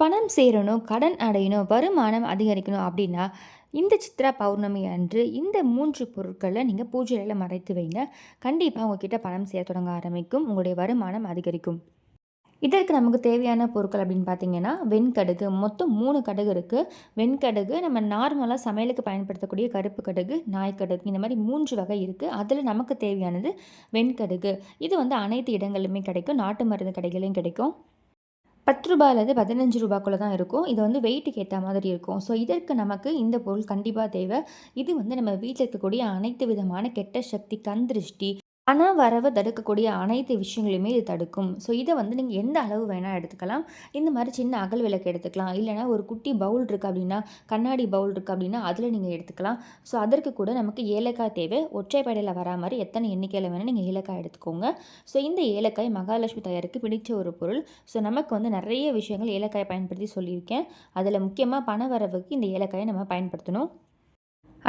பணம் சேரணும் கடன் அடையணும் வருமானம் அதிகரிக்கணும் அப்படின்னா இந்த சித்ரா பௌர்ணமி அன்று இந்த மூன்று பொருட்களை நீங்கள் பூஜையில் மறைத்து வைங்க. கண்டிப்பாக உங்ககிட்ட பணம் சேர தொடங்க ஆரம்பிக்கும். உங்களுடைய வருமானம் அதிகரிக்கும். இதற்கு நமக்கு தேவையான பொருட்கள் அப்படின்னு பார்த்தீங்கன்னா வெண்கடுகு. மொத்தம் மூணு கடுகு இருக்குது வெண்கடுகு நம்ம நார்மலாக சமையலுக்கு பயன்படுத்தக்கூடிய கருப்பு கடுகு நாய்க்கடுகு இந்த மாதிரி மூன்று வகை இருக்குது அதில் நமக்கு தேவையானது வெண்கடுகு. இது வந்து அனைத்து இடங்களிலுமே கிடைக்கும். நாட்டு மருந்து கடைகளையும் கிடைக்கும். பத்து ரூபாயிலேருந்து பதினஞ்சு ரூபாக்குள்ளே தான் இருக்கும். இது வந்து வெயிட்டுக்கு ஏற்ற மாதிரி இருக்கும். ஸோ இதற்கு நமக்கு இந்த பொருள் கண்டிப்பாக தேவை. இது வந்து நம்ம வீட்டில் இருக்கக்கூடிய அனைத்து விதமான கெட்ட சக்தி கண் திருஷ்டி பண வரவை தடுக்கக்கூடிய அனைத்து விஷயங்களையுமே இது தடுக்கும். ஸோ இதை வந்து நீங்கள் எந்த அளவு வேணால் எடுத்துக்கலாம். இந்த மாதிரி சின்ன அகல் விளக்கு எடுத்துக்கலாம். இல்லைனா ஒரு குட்டி பவுல் இருக்குது அப்படின்னா கண்ணாடி பவுல் இருக்குது அப்படின்னா அதில் நீங்கள் எடுத்துக்கலாம். ஸோ அதற்கு கூட நமக்கு ஏலக்காய் தேவை. ஒற்றைப்படையில் வரா மாதிரி எத்தனை எண்ணிக்கையில் வேணால் நீங்கள் ஏலக்காய் எடுத்துக்கோங்க. ஸோ இந்த ஏலக்காய் மகாலட்சுமி தயாருக்கு பிடிச்ச ஒரு பொருள். ஸோ நமக்கு வந்து நிறைய விஷயங்கள் ஏலக்காயை பயன்படுத்தி சொல்லியிருக்கேன். அதில் முக்கியமாக பண வரவுக்கு இந்த ஏலக்காயை நம்ம பயன்படுத்தணும்.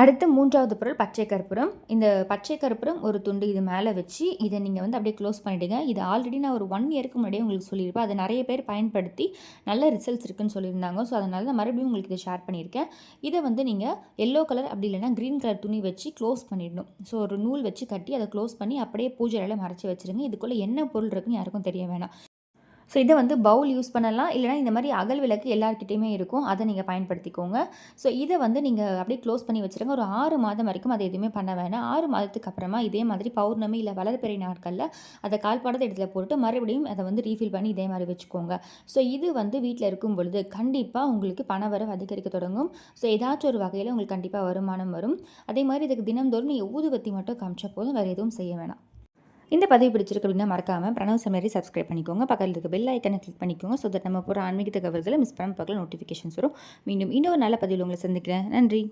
அடுத்து மூன்றாவது பொருள் பச்சை கற்பூரம். இந்த பச்சை கற்பூரம் ஒரு துண்டு இது மேலே வச்சு இதை நீங்கள் வந்து அப்படியே க்ளோஸ் பண்ணிவிடுங்க இது ஆல்ரெடி நான் ஒரு ஒன் இயருக்கு முன்னாடியே உங்களுக்கு சொல்லியிருப்பேன். அதை நிறைய பேர் பயன்படுத்தி நல்ல ரிசல்ட்ஸ் இருக்குன்னு சொல்லியிருந்தாங்க. ஸோ அதனால தான் மறுபடியும் உங்களுக்கு இதை ஷேர் பண்ணியிருக்கேன். இதை வந்து நீங்கள் எல்லோ கலர் அப்படி இல்லைனா க்ரீன் கலர் துணி வச்சு க்ளோஸ் பண்ணிடணும். ஸோ ஒரு நூல் வச்சு கட்டி அதை க்ளோஸ் பண்ணி அப்படியே பூஜையில் மறைச்சி வச்சுருங்க. இதுக்குள்ளே என்ன பொருள் இருக்குன்னு யாருக்கும் தெரிய வேணாம். ஸோ இதை வந்து பவுல் யூஸ் பண்ணலாம். இல்லைனா இந்த மாதிரி அகல் விளக்கு எல்லாருக்கிட்டேயுமே இருக்கும். அதை நீங்கள் பயன்படுத்திக்கோங்க. ஸோ இதை வந்து நீங்கள் அப்படியே க்ளோஸ் பண்ணி வச்சுருங்க. ஒரு ஆறு மாதம் வரைக்கும் அதை எதுவுமே பண்ண வேணாம். ஆறு மாதத்துக்கு அப்புறமா இதே மாதிரி பௌர்ணமி இல்லை வளர்பிறை நாட்களில் அதை கால்பாடத்தை இடத்துல போட்டு மறுபடியும் அதை வந்து ரீஃபில் பண்ணி இதே மாதிரி வச்சுக்கோங்க. ஸோ இது வந்து வீட்டில் இருக்கும் பொழுது கண்டிப்பாக உங்களுக்கு பணவரவு அதிகரிக்க தொடங்கும். ஸோ ஏதாச்சும் ஒரு வகையில் உங்களுக்கு கண்டிப்பாக வருமானம் வரும். அதே மாதிரி இதுக்கு தினந்தோறும் நீங்கள் ஊதுவத்தி மட்டும் காமிச்ச போதும். வேறு எதுவும் செய்ய வேணாம். இந்த பதிவு பிடிச்சிருக்கு அப்படின்னா மறக்காமல் பிரணவ் சமரி சப்ஸ்கிரைப் பண்ணிக்கோங்க. பக்கத்தில் இருக்க பெல் ஐக்கனை கிளிக் பண்ணிக்கோங்க. ஸோ தட் நம்ம போகிற ஆன்மீக தகவல்களை மிஸ் பண்ண பக்கத்தில் நோட்டிஃபிகேஷன்ஸ் வரும். மீண்டும் இன்னொரு நல்ல பதிவில் உங்களை சந்திக்கிறேன். நன்றி.